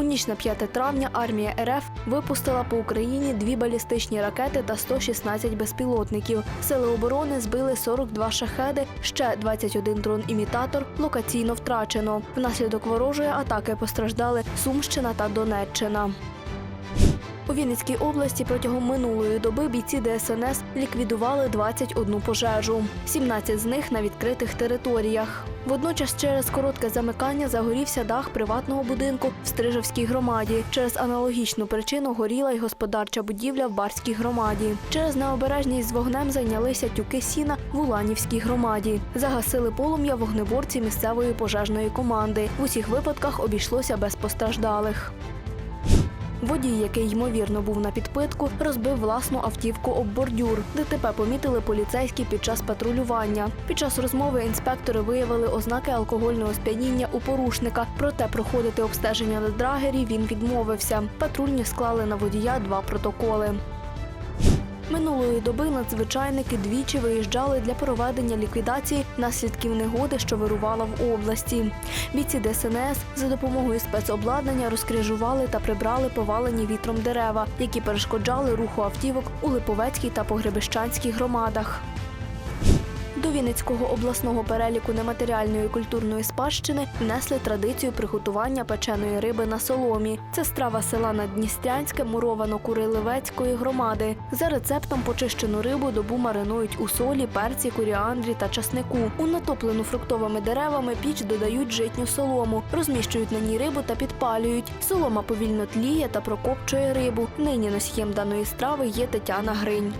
У ніч на 5 травня армія РФ випустила по Україні дві балістичні ракети та 116 безпілотників. Сили оборони збили 42 шахеди, ще 21 дрон-імітатор локаційно втрачено. Внаслідок ворожої атаки постраждали Сумщина та Донеччина. У Вінницькій області протягом минулої доби бійці ДСНС ліквідували 21 пожежу, 17 з них на відкритих територіях. Водночас через коротке замикання загорівся дах приватного будинку в Стрижевській громаді. Через аналогічну причину горіла й господарча будівля в Барській громаді. Через необережність з вогнем зайнялися тюки сіна в Уланівській громаді. Загасили полум'я вогнеборці місцевої пожежної команди. В усіх випадках обійшлося без постраждалих. Водій, який ймовірно був на підпитку, розбив власну автівку об бордюр. ДТП помітили поліцейські під час патрулювання. Під час розмови інспектори виявили ознаки алкогольного сп'яніння у порушника. Проте проходити обстеження на драгері він відмовився. Патрульні склали на водія два протоколи. Минулої доби надзвичайники двічі виїжджали для проведення ліквідації наслідків негоди, що вирувала в області. Бійці ДСНС за допомогою спецобладнання розкрижували та прибрали повалені вітром дерева, які перешкоджали руху автівок у Липовецькій та Погребищанській громадах. До Вінницького обласного переліку нематеріальної культурної спадщини внесли традицію приготування печеної риби на соломі. Це страва села Наддністрянське Муровано-Курилевецької громади. За рецептом почищену рибу добу маринують у солі, перці, коріандрі та часнику. У натоплену фруктовими деревами піч додають житню солому, розміщують на ній рибу та підпалюють. Солома повільно тліє та прокопчує рибу. Нині носієм даної страви є Тетяна Гринь.